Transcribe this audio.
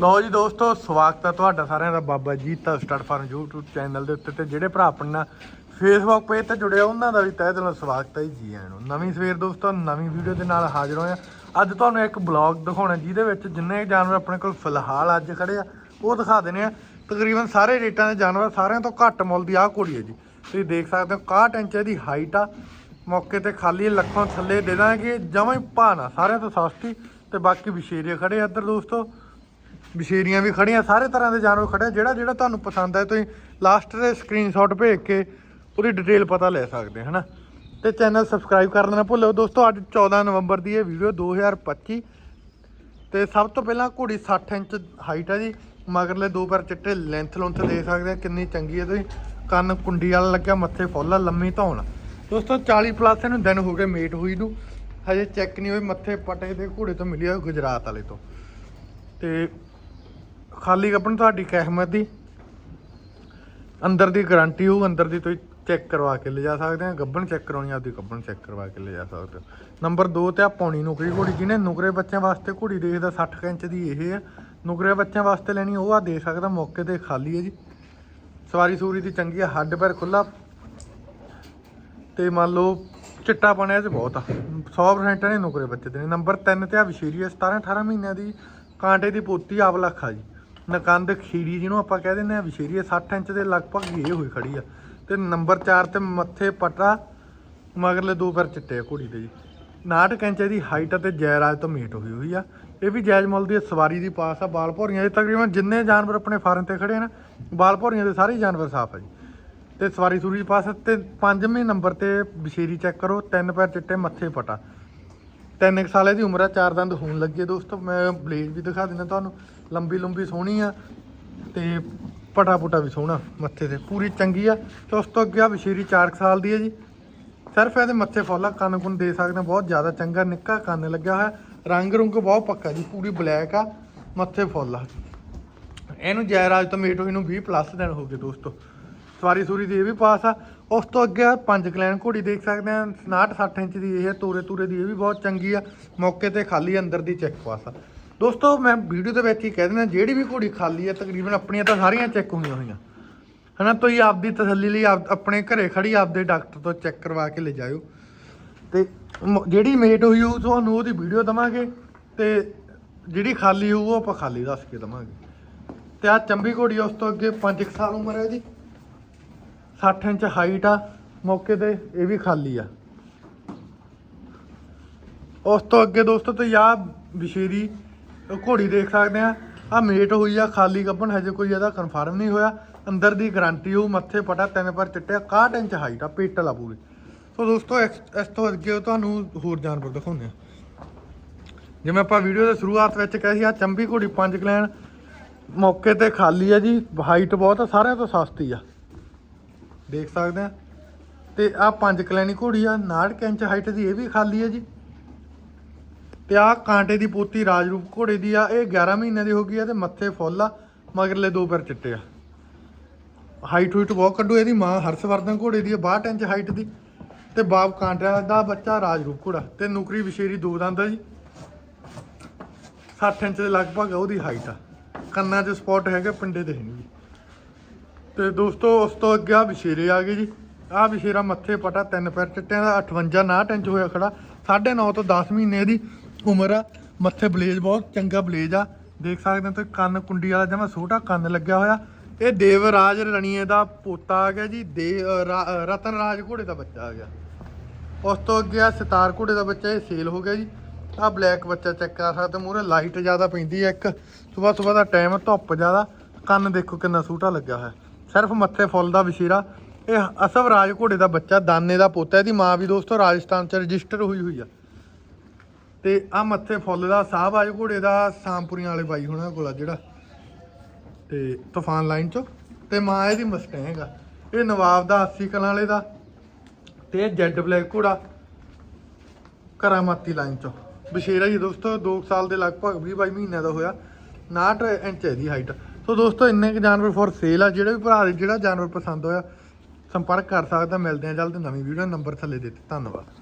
ਲਓ ਜੀ ਦੋਸਤੋ, ਸਵਾਗਤ ਹੈ ਤੁਹਾਡਾ ਸਾਰਿਆਂ ਦਾ Baba ji start farm YouTube channel ਦੇ ਉੱਤੇ ਤੇ ਜਿਹੜੇ ਭਰਾ ਆਪਣੇ ਨਾਲ Facebook ਪੇਜ ਤੇ ਜੁੜੇ ਆ, ਉਹਨਾਂ ਦਾ ਵੀ ਤਹਿ ਦਿਲੋਂ ਸਵਾਗਤ ਹੈ ਜੀ ਜੀ ਆਇਆਂ ਨੂੰ। ਨਵੀਂ ਸਵੇਰ ਦੋਸਤੋ, ਨਵੀਂ ਵੀਡੀਓ ਦੇ ਨਾਲ ਹਾਜ਼ਰ ਹੋਏ ਆ ਅੱਜ ਤੁਹਾਨੂੰ ਇੱਕ ਬਲੌਗ ਦਿਖਾਉਣਾ, ਜਿਹਦੇ ਵਿੱਚ ਜਿੰਨੇ ਜਾਨਵਰ ਆਪਣੇ ਕੋਲ ਫਿਲਹਾਲ ਅੱਜ ਖੜੇ ਆ, ਉਹ ਦਿਖਾ ਦੇਣੇ ਆ। ਤਕਰੀਬਨ ਸਾਰੇ ਰੇਟਾਂ ਦੇ ਜਾਨਵਰ, ਸਾਰਿਆਂ ਤੋਂ ਘੱਟ ਮੁੱਲ ਦੀ ਆਹ ਘੋੜੀ ਹੈ ਜੀ। ਤੁਸੀਂ ਦੇਖ ਸਕਦੇ ਹੋ 61 ਇੰਚ ਦੀ ਹਾਈਟ ਆ। ਮੌਕੇ ਤੇ ਖਾਲੀ ਲੱਖਾਂ ਥੱਲੇ ਦੇ ਦਾਂਗੇ, ਜਮਾਂ ਹੀ ਭਾਣਾ ਸਾਰਿਆਂ ਤੋਂ ਸਸਤੀ ਤੇ ਬਾਕੀ ਵਿਸ਼ੇਰੀਆਂ ਖੜੇ ਆ ਇੱਧਰ ਦੋਸਤੋ। ਵਿਸ਼ੇਰੀਆਂ ਵੀ ਖੜੀਆਂ, ਸਾਰੇ ਤਰ੍ਹਾਂ ਦੇ ਜਾਨਵਰ ਖੜੇ ਆ। ਜਿਹੜਾ ਜਿਹੜਾ ਤੁਹਾਨੂੰ ਪਸੰਦ ਹੈ ਤੁਸੀਂ ਲਾਸਟ ਦੇ ਸਕਰੀਨਸ਼ਾਟ ਭੇਜ ਕੇ ਉਹਦੀ ਡਿਟੇਲ ਪਤਾ ਲੈ ਸਕਦੇ ਹਨਾ? ਤੇ ਚੈਨਲ ਸਬਸਕ੍ਰਾਈਬ ਕਰਨਾ ਨਾ ਭੁੱਲਿਓ ਦੋਸਤੋ, ਅੱਜ 14 ਨਵੰਬਰ ਦੀ ਇਹ ਵੀਡੀਓ 2025 ਤੇ ਸਭ ਤੋਂ ਪਹਿਲਾਂ ਘੋੜੀ 60 ਇੰਚ ਹਾਈਟ ਹੈ ਜੀ। ਮਗਰਲੇ ਦੋ ਪੈਰ ਚਿੱਟੇ ਲੈਂਥ ਲੁੰਥ ਦੇਖ ਸਕਦੇ ਆ। ਕਿੰਨੀ ਚੰਗੀ ਹੈ ਤੁਸੀਂ। ਕੰਨ ਕੁੰਡੀ ਵਾਲਾ ਲੱਗਿਆ, ਮੱਥੇ ਫੁੱਲ ਆ, ਲੰਮੀ ਧੌਣ ਦੋਸਤੋ 40 ਪਲੱਸ ਇਹਨੂੰ ਦਿਨ ਹੋ ਗਏ ਮੇਟ ਹੋਈ ਨੂੰ। ਹਜੇ ਚੈੱਕ ਨਹੀਂ ਹੋਏ ਮੱਥੇ ਪਟੇ ਦੇ ਘੋੜੇ ਤੋਂ ਮਿਲੀ ਹੋਈ ਗੁਜਰਾਤ ਵਾਲੇ ਤੋਂ। ਤੇ ਖਾਲੀ ਕੱਪਣ ਤੁਹਾਡੀ ਕਹਿਮਤ ਦੀ। ਅੰਦਰ ਦੀ ਗਾਰੰਟੀ ਹੋਊ, ਅੰਦਰ ਦੀ ਤੁਸੀਂ ਚੈੱਕ ਕਰਵਾ ਕੇ ਲਿਜਾ ਸਕਦੇ ਆ ਗੱਬਣ ਚੈੱਕ ਕਰਾਉਣੀ ਆਪਦੀ ਗੱਬਣ ਚੈੱਕ ਕਰਵਾ ਕੇ ਲਿਜਾ ਸਕਦੇ ਹੋ। ਨੰਬਰ 2 ਤੇ ਆ ਪੌਣੀ ਨੁਕਰੀ ਘੋੜੀ, ਜਿਹਨੇ ਨੁਕਰੇ ਬੱਚਿਆਂ ਵਾਸਤੇ ਘੋੜੀ ਦੇਖਦਾ 60 ਕੁ ਇੰਚ ਦੀ ਇਹ ਆ। ਨੁਕਰੇ ਬੱਚਿਆਂ ਵਾਸਤੇ ਲੈਣੀ, ਉਹ ਆ ਦੇ ਸਕਦਾ, ਮੌਕੇ ਤੇ ਖਾਲੀ ਹੈ ਜੀ। ਸਵਾਰੀ ਸੂਰੀ ਦੀ ਚੰਗੀ ਆ, ਹੱਡ ਪੈਰ ਖੁੱਲਾ ਤੇ ਮੰਨ ਲਓ ਚਿੱਟਾ ਬਣਿਆ ਚ ਬਹੁਤ ਆ। 100% ਨੇ ਨੁਕਰੇ ਬੱਚੇ ਦੇ ਨੰਬਰ 3 ਤੇ ਆ ਵਿਸ਼ੇਰੀ 17 18 ਮਹੀਨਿਆਂ ਦੀ ਕਾਂਟੇ ਦੀ ਪੋਤੀ ਆਵ ਲੱਖਾ ਜੀ। ਨਕੰਦ ਖੀਰੀ ਜਿਹਨੂੰ ਆਪਾਂ ਕਹਿ ਦਿੰਦੇ ਆ ਵਿਸ਼ੇਰੀ 60 ਇੰਚ ਦੇ ਲਗਭਗ ਇਹ ਹੋਈ ਖੜੀ ਆ। ਤੇ ਨੰਬਰ 4 ਤੇ ਮੱਥੇ ਪਟਾ ਮਗਰਲੇ ਦੋ ਪੈਰ ਚਿੱਟੇ ਆ ਘੋੜੀ ਦੇ ਜੀ। 59 ਇੰਚ ਦੀ ਹਾਈਟ ਅਤੇ ਜੈਰਾਜ ਤੋਂ ਮੀਟ ਹੋਈ ਹੋਈ ਆ। ਇਹ ਵੀ ਜੈਜ਼ ਮੁੱਲ ਦੀ ਸਵਾਰੀ ਦੀ ਪਾਸ ਆ, ਬਾਲ ਭੌਰੀਆਂ ਦੇ। ਤਕਰੀਬਨ ਜਿੰਨੇ ਜਾਨਵਰ ਆਪਣੇ ਫਾਰਮ ਤੇ ਖੜੇ ਆ ਨਾ, ਬਾਲ ਭੌਰੀਆਂ ਦੇ ਸਾਰੇ ਜਾਨਵਰ ਸਾਫ਼ ਆ ਜੀ। ਤੇ ਸਵਾਰੀ ਸੂਰੀ ਪਾਸ ਤੇ ਪੰਜਵੇਂ ਨੰਬਰ ਤੇ ਬਸ਼ੇਰੀ ਚੈੱਕ ਕਰੋ, ਤਿੰਨ ਪੈਰ ਚਿੱਟੇ, ਮੱਥੇ ਪਟਾ। ਤਿੰਨ ਕੁ ਸਾਲ ਦੀ ਉਮਰ ਆ, ਚਾਰ ਦੰਦ ਹੋਣ ਲੱਗੇ ਦੋਸਤੋ। ਮੈਂ ਬਲੇਜ ਵੀ ਦਿਖਾ ਦਿੰਦਾ ਤੁਹਾਨੂੰ। ਲੰਬੀ ਲੰਬੀ ਸੋਹਣੀ ਆ ਤੇ ਪਟਾ ਪੁਟਾ ਵੀ ਸੋਹਣਾ ਮੱਥੇ ਤੇ। ਪੂਰੀ ਚੰਗੀ ਆ। ਤੇ ਉਸ ਤੋਂ ਅੱਗੇ ਆ ਬਸ਼ੇਰੀ 4 ਸਾਲ ਦੀ ਹੈ ਜੀ। ਸਿਰਫ ਇਹਦੇ ਮੱਥੇ ਫੁੱਲਾ ਕੰਨ ਕੁੰਨ ਦੇ ਸਕਦੇ ਬਹੁਤ ਜ਼ਿਆਦਾ ਚੰਗਾ, ਨਿੱਕਾ ਕੰਨ ਲੱਗਿਆ ਹੋਇਆ। ਰੰਗ ਰੁੰਗ ਬਹੁਤ ਪੱਕਾ ਜੀ, ਪੂਰੀ ਬਲੈਕ ਆ, ਮੱਥੇ ਫੁੱਲ ਆ। ਇਹਨੂੰ ਜੈਰਾਜ ਤੋਂ ਮੇਟੋ ਇਹਨੂੰ ਨੂੰ 20 ਪਲੱਸ ਦਿਨ ਹੋ ਗਏ ਦੋਸਤੋ। ਸਵਾਰੀ ਸੂਰੀ ਦੀ ਇਹ ਵੀ ਪਾਸ ਆ। ਉਸ ਤੋਂ ਅੱਗੇ ਆ ਪੰਜ ਕਲੈਨ ਘੋੜੀ ਦੇਖ ਸਕਦੇ ਆ। 59 60 ਇੰਚ ਦੀ ਇਹ ਆ, ਤੋਰੇ ਤੂਰੇ ਦੀ ਇਹ ਵੀ ਬਹੁਤ ਚੰਗੀ ਆ। ਮੌਕੇ ਤੇ ਖਾਲੀ ਅੰਦਰ ਦੀ ਚੈੱਕ ਪਾਸ ਆ। ਦੋਸਤੋ, ਮੈਂ ਵੀਡੀਓ ਦੇ ਵਿੱਚ ਹੀ ਕਹਿ ਦਿੰਦਾ, ਜਿਹੜੀ ਵੀ ਘੋੜੀ ਖਾਲੀ ਆ, ਤਕਰੀਬਨ ਆਪਣੀਆਂ ਤਾਂ ਸਾਰੀਆਂ ਚੈੱਕ ਹੋਈਆਂ ਹੋਈਆਂ। ਹਨਾ, ਤੁਸੀਂ ਆਪਦੀ ਤਸੱਲੀ ਲਈ ਆਪ, ਆਪਣੇ ਘਰੇ ਖੜੀ ਆਪਦੇ ਡਾਕਟਰ ਤੋਂ ਚੈੱਕ ਕਰਵਾ ਕੇ ਲੈ ਜਾਇਓ। ਤੇ ਮ- ਜਿਹੜੀ ਮੇਟ ਹੋਈ ਉਹ ਤੁਹਾਨੂੰ ਉਹਦੀ ਵੀਡੀਓ ਦਵਾਂਗੇ। ਤੇ ਜਿਹੜੀ ਖਾਲੀ ਹੋਊ, ਉਹ ਆਪਾਂ ਖਾਲੀ ਦੱਸ ਕੇ ਦਵਾਂਗੇ। ਤੇ ਆ ਚੰਬੀ ਘੋੜੀ ਉਸ ਤੋਂ ਅੱਗੇ 5 ਸਾਲ ਉਮਰ ਹੈ ਜੀ। 60 ਇੰਚ ਹਾਈਟ ਆ, ਮੌਕੇ ਤੇ ਇਹ ਵੀ ਖਾਲੀ ਆ। ਉਸ ਤੋਂ ਅੱਗੇ ਦੋਸਤੋ ਤੁਸੀਂ ਆ ਵਿਸ਼ੇਰੀ ਘੋੜੀ ਦੇਖ ਸਕਦੇ ਆ। ਆ ਮੇਟ ਹੋਈ ਆ, ਖਾਲੀ ਗੱਬਣ ਹਜੇ ਕੋਈ ਇਹਦਾ ਕਨਫਰਮ ਨਹੀਂ ਹੋਇਆ। ਅੰਦਰ ਦੀ ਗਾਰੰਟੀ ਹੋ ਮੱਥੇ ਪਟਾ, ਤਿੰਨ ਪਰ ਚਿੱਟਿਆ 61 ਇੰਚ ਹਾਈਟ ਆ ਪੇਟਲ ਆ ਪੂਰੀ। ਸੋ ਦੋਸਤੋ, ਇਸ ਇਸ ਤੋਂ ਅੱਗੇ ਤੁਹਾਨੂੰ ਹੋਰ ਜਾਨਵਰ ਦਿਖਾਉਂਦੇ ਆ। ਜਿਵੇਂ ਆਪਾਂ ਵੀਡੀਓ ਦੇ ਸ਼ੁਰੂਆਤ ਵਿੱਚ ਕਹੀ ਸੀ ਆ ਚੰਬੀ ਘੋੜੀ ਪੰਜ ਕਲੈਣ ਮੌਕੇ ਤੇ ਖਾਲੀ ਆ ਜੀ ਹਾਈਟ ਬਹੁਤ ਆ, ਸਾਰਿਆਂ ਤੋਂ ਸਸਤੀ ਆ। ਦੇਖ ਸਕਦੇ ਆ। ਤੇ ਆ ਪੰਜ ਕਲੈਨੀ ਘੋੜੀ ਆ 59 ਇੰਚ ਹਾਈਟ ਦੀ, ਇਹ ਵੀ ਖਾਲੀ ਹੈ ਜੀ। ਤੇ ਆ ਕਾਂਟੇ ਦੀ ਪੋਤੀ ਰਾਜਰੂਪ ਘੋੜੇ ਦੀ ਆ, ਇਹ 11 ਮਹੀਨੇ ਦੀ ਹੋ ਗਈ ਆ ਤੇ ਮੱਥੇ ਫੁੱਲ ਆ, ਮਗਰਲੇ ਦੋ ਪੈਰ ਚਿੱਟੇ ਆ। ਹਾਈਟ ਹੁਈਟ ਬਹੁਤ ਕੱਢੂ, ਇਹਦੀ ਮਾਂ ਹਰਸ਼ਵਰਧਨ ਘੋੜੇ ਦੀ ਆ 62 ਇੰਚ ਹਾਈਟ ਦੀ। ਤੇ ਬਾਪ ਕਾਂਟਾ ਦਾ ਬੱਚਾ ਰਾਜਰੂਪ ਘੋੜਾ, ਤੇ ਨੁਕਰੀ ਵਿਸ਼ੇਰੀ ਦੋ ਦੰਦ ਆ ਜੀ। 60 ਇੰਚ ਦੇ ਲਗਭਗ ਉਹਦੀ ਹਾਈਟ ਆ। ਕੰਨਾਂ 'ਚ ਸਪੌਟ ਹੈਗੇ, ਪਿੰਡੇ ਦੇ ਨਹੀਂ ਜੀ। ਤੇ ਦੋਸਤੋ, ਉਸ ਤੋਂ ਅੱਗੇ ਆ ਵਿਸ਼ੇਰੇ ਆ ਗਏ ਜੀ। ਆ ਵਿਸ਼ੇਰਾ ਮੱਥੇ ਪਟਾ, ਤਿੰਨ ਪੈਰ ਚਿੱਟਿਆਂ ਦਾ 58 59 ਇੰਚ ਹੋਇਆ ਖੜਾ। 9.5 ਤੋਂ 10 ਮਹੀਨੇ ਦੀ ਉਮਰ ਆ। ਮੱਥੇ ਬਲੇਜ ਬਹੁਤ ਚੰਗਾ ਬਲੇਜ ਆ। ਦੇਖ ਸਕਦੇ ਹੋ ਤੁਸੀਂ, ਕੰਨ ਕੁੰਡੀ ਵਾਲਾ ਜਮਾ ਛੋਟਾ ਕੰਨ ਲੱਗਿਆ ਹੋਇਆ। ਇਹ ਦੇਵਰਾਜ ਰਣੀਏ ਦਾ ਪੋਤਾ ਆ ਗਿਆ ਜੀ। ਦੇ ਰਾ- ਰਤਨ ਰਾਜ ਘੋੜੇ ਦਾ ਬੱਚਾ ਆ ਗਿਆ। ਉਸ ਤੋਂ ਅੱਗੇ ਆ ਸਿਤਾਰ ਘੋੜੇ ਦਾ ਬੱਚਾ, ਇਹ ਸੇਲ ਹੋ ਗਿਆ ਜੀ। ਆ ਬਲੈਕ ਬੱਚਾ ਚੈੱਕ ਕਰ ਸਕਦੇ ਮੂਰੇ ਲਾਈਟ ਜ਼ਿਆਦਾ ਪੈਂਦੀ ਹੈ ਇੱਕ। ਸਵੇਰ ਸਵੇਰ ਦਾ ਟਾਈਮ, ਧੁੱਪ ਜ਼ਿਆਦਾ। ਕੰਨ ਦੇਖੋ ਕਿੰਨਾ ਸੂਟਾ ਲੱਗਿਆ ਹੋਇਆ। ਸਿਰਫ ਮੱਥੇ ਫੁੱਲ ਦਾ ਵਿਸ਼ੇਰਾ ਇਹ ਅਸਵ ਰਾਜ ਘੋੜੇ ਦਾ ਬੱਚਾ, ਦਾਨੇ ਦਾ ਪੋਤਾ, ਇਹਦੀ ਮਾਂ ਵੀ ਦੋਸਤੋ ਰਾਜਸਥਾਨ ਚ ਰਜਿਸਟਰ ਹੋਈ ਹੋਈ ਆ। ਤੇ ਆ ਮੱਥੇ ਫੁੱਲ ਦਾ ਸਾਹਬਾਜ ਘੋੜੇ ਦਾ ਸਾਮਪੁਰੀਆਂ ਵਾਲੇ ਬਾਈ ਹੋਣਾ ਕੋਲ ਆ ਜਿਹੜਾ। ਤੇ ਤੂਫਾਨ ਲਾਈਨ ਚੋਂ। ਤੇ ਮਾਂ ਇਹਦੀ ਮਸਟੈਂਗ ਆ ਇਹ ਨਵਾਬ ਦਾ 80 ਕਲਾਂ ਵਾਲੇ ਦਾ। ਤੇ ਇਹ ਜੈਡ ਬਲੈਕ ਘੋੜਾ ਕਰਾਮਾਤੀ ਲਾਈਨ ਚੋਂ। ਬਸ਼ੇਰਾ ਜੀ ਦੋਸਤੋ 2 ਸਾਲ ਦੇ ਲਗਭਗ 20 22 ਮਹੀਨਿਆਂ ਦਾ ਹੋਇਆ। 59 ਇੰਚ ਇਹਦੀ ਹਾਈਟ ਸੋ ਦੋਸਤੋ, ਇੰਨੇ ਕੁ ਜਾਨਵਰ ਫੋਰ ਸੇਲ ਆ, ਜਿਹੜੇ ਵੀ ਭਰਾ ਜਿਹੜਾ ਜਾਨਵਰ ਪਸੰਦ ਹੋਇਆ, ਸੰਪਰਕ ਕਰ ਸਕਦਾ, ਮਿਲਦੇ ਆ ਜਲਦ। ਨਵੀਂ ਵੀਡੀਓ ਨੰਬਰ ਥੱਲੇ ਦੇ ਦਿੱਤੇ, ਧੰਨਵਾਦ।